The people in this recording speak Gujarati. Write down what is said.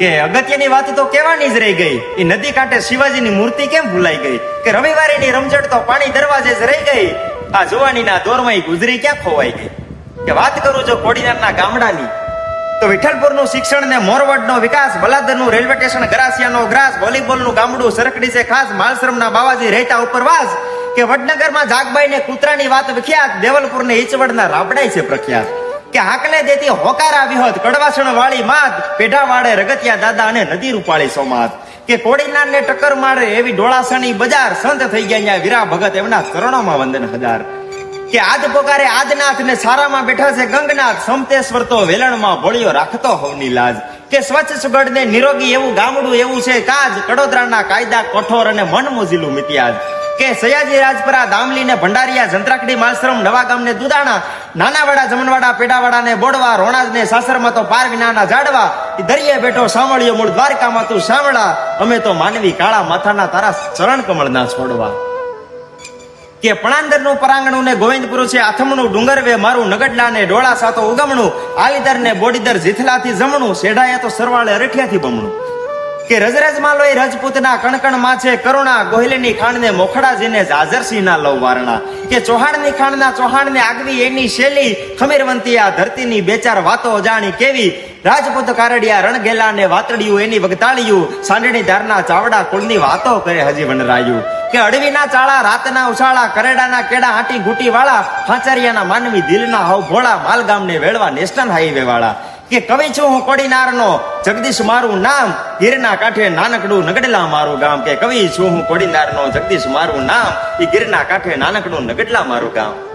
કે અગત્યની વાત તો કહેવાની જ રહી ગઈ. એ નદી કાંઠે શિવાજીની મૂર્તિ કેમ ભૂલાઈ ગઈ? કે રવિવારીની રમઝટ તો પાણી દરવાજે જ રહી ગઈ. આ જુવાનીના દોરમાં ગુજરી ક્યાં ખોવાઈ ગઈ? કે વાત કરું જો કોડીનારના ગામડાની, તો વિઠ્ઠલપુરનું શિક્ષણ ને મોરવડનો વિકાસ, બલાદરનું રેલવે સ્ટેશન, ગરાસિયાનો ગ્રાસ, વોલીબોલનું ગામડું સરકડી છે ખાસ, માલશ્રમના બાવાજી રહેતા ઉપરવાસ કે વડનગરમાં જાગબાઈ ને કૂતરાની વાત વિખ્યાત દેવલપુર ને ઈચવડના રાબડાઈ છે પ્રખ્યાત. કે હાકલે દેતી હોકાર આવી હોત કડવાસણ વાળી માત પેઢા વાળે રગતિયા દાદા અને નદી રૂપાળી સોમાત કે કોડીનાર ટક્કર મારે એવી ડોળાસણી બજાર સંત થઈ ગયા અહીંયા વીરા ભગત એમના ચરણોમાં વંદન હજાર. કે આજ પોકારે આજનાથ ને સારામાં બેઠા છે ગંગનાથ, સમતેશ્વર તો વેલણમાં ભોળિયો રાખતો હોવની લાજ. કે સ્વચ્છ સુગઢ ને નિરોગી એવું ગામડું એવું છે કાજ, કડોદરાના કાયદા, કઠોર અને મન મોજીલું મિતિયાજ. કે સયાજી રાજપરા દામલી ને ભંડારિયા, જંત્રાકડી માલશ્રમ, નવા ગામને દુદાણા, નાનાવાડા, જમણવાડા પેડાવાડા ને બોડવા રોણાજ ને સાસરમાં તો પાર વિનાના જાડવા દરિયે બેઠો સાંવળિયો મૂળ દ્વારકામાં તું સાંવળા, અમે તો માનવી કાળા માથાના તારા ચરણ કમળના છોડવા. કે પણાંદર પરાંગણું ને ગોવિંદપુર છે આથમણું ડુંગર વે મારું નગડલા ને ડોળા સાતો ઉગમણું આલીદર ને બોડીદર જીથલાથી જમણું શેઢાયા તો સરવાળે અરઠિયાથી બમણું. કે રજરજમાં લોહી રજપૂતના કણકણમાં છે કરુણા ગોહિલની ખાણ ને મોખડાજીને જાજરસિંહ ના લવ વારણા. કે ચૌહાણની ખાણના ચૌહાણ ને આગવી એની શૈલી ખમીરવંતી આ ધરતીની બે ચાર વાતો અજાણી કેવી? રાજપૂત કારડિયા રણગેલા ને વાતડિયું એની વગતાળિયું. સાંડણી ધારના ચાવડા કુળની વાતો કરે હજી વનરાયું કે અડવીના ચાળા, રાતના ઉછાળા, કરેડાના કેડા હાટી ઘૂટી વાળા ખાંચરિયાના માનવી દિલના હાવ ભોળા માલગામ ને વેળવા નેશનલ હાઈવે વાળા. કે કવિ છું હું કોડીનારનો? જગદીશ મારું નામ ગીરના કાંઠે નાનકડું નગડલા મારું ગામ. કે કવિ છું હું કોડીનારનો? જગદીશ મારું નામ એ ગીરના કાંઠે નાનકડું નગડલા મારું ગામ.